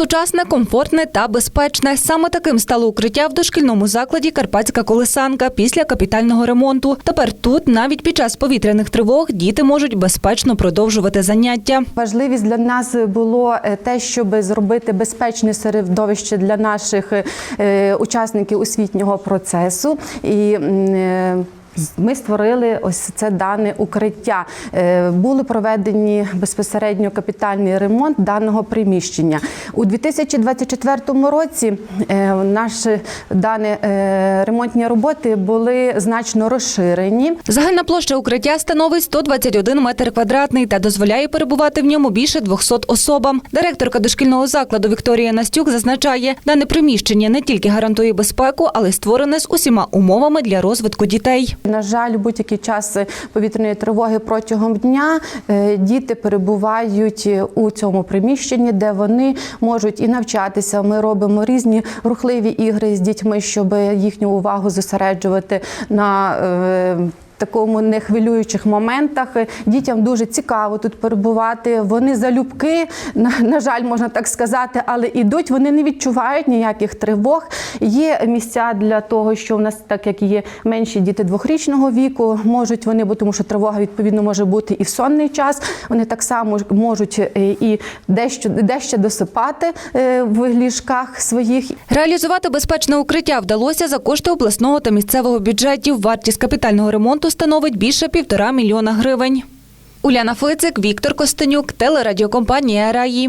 Сучасне, комфортне та безпечне. Саме таким стало укриття в дошкільному закладі Карпатська колесанка після капітального ремонту. Тепер тут, навіть під час повітряних тривог, діти можуть безпечно продовжувати заняття. Важливість для нас було е, те, щоб зробити безпечне середовище для наших е, учасників освітнього процесу. І е, ми створили ось це дане укриття. Були проведені безпосередньо капітальний ремонт даного приміщення. У 2024 році е, наші дані е, ремонтні роботи були значно розширені. Загальна площа укриття становить 121 метр квадратний та дозволяє перебувати в ньому більше 200 особам. Директорка дошкільного закладу Вікторія Настюк зазначає, дане приміщення не тільки гарантує безпеку, але й створене з усіма умовами для розвитку дітей. На жаль, будь-який час повітряної тривоги протягом дня е, діти перебувають у цьому приміщенні, де вони можуть і навчатися. Ми робимо різні рухливі ігри з дітьми, щоб їхню увагу зосереджувати на е, Такому нехвилюючих моментах дітям дуже цікаво тут перебувати. Вони залюбки, на, на жаль, можна так сказати, але ідуть. Вони не відчувають ніяких тривог. Є місця для того, що в нас, так як є менші діти двохрічного віку, можуть вони, бо тому що тривога відповідно може бути і в сонний час. Вони так само можуть е, і дещо дещо досипати е, в ліжках своїх. Реалізувати безпечне укриття вдалося за кошти обласного та місцевого бюджетів. Вартість капітального ремонту становить більше півтора мільйона гривень. Уляна Фицик, Віктор Костенюк, телерадіокомпанія Раї.